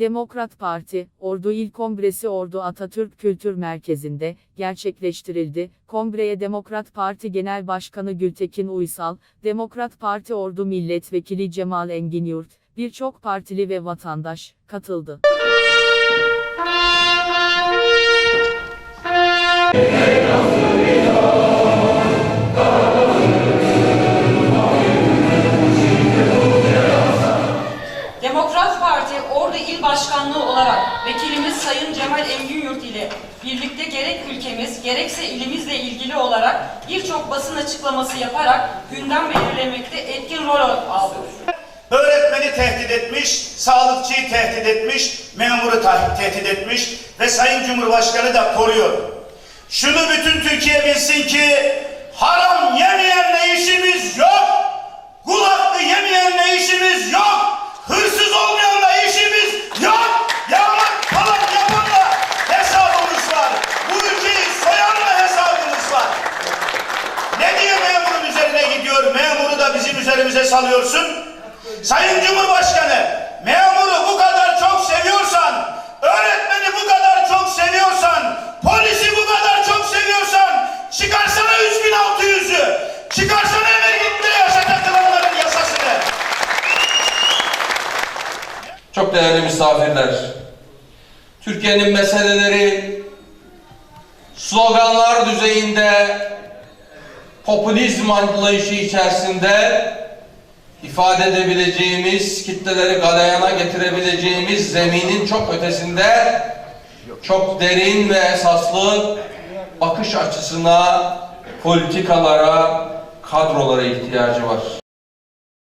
Demokrat Parti, Ordu İl Kongresi Ordu Atatürk Kültür Merkezi'nde gerçekleştirildi. Kongreye Demokrat Parti Genel Başkanı Gültekin Uysal, Demokrat Parti Ordu Milletvekili Cemal Engin Yurt, birçok partili ve vatandaş katıldı. Parti Ordu İl Başkanlığı olarak vekilimiz Sayın Cemal Engin ile birlikte gerek ülkemiz gerekse ilimizle ilgili olarak birçok basın açıklaması yaparak gündem belirlemekte etkin rol aldı. Öğretmeni tehdit etmiş, sağlıkçıyı tehdit etmiş, memuru tehdit etmiş ve Sayın Cumhurbaşkanı da koruyor. Şunu bütün Türkiye bilsin ki haram üzerimize salıyorsun. Sayın Cumhurbaşkanı, memuru bu kadar çok seviyorsan, öğretmeni bu kadar çok seviyorsan, polisi bu kadar çok seviyorsan, çıkarsana 3600'ü, çıkarsana emeklilikte yaşa takılanların yasasını. Çok değerli misafirler, Türkiye'nin meseleleri sloganlar düzeyinde popülizm anlayışı içerisinde ifade edebileceğimiz, kitleleri galeyana getirebileceğimiz zeminin çok ötesinde çok derin ve esaslı bakış açısına, politikalara, kadrolara ihtiyacı var.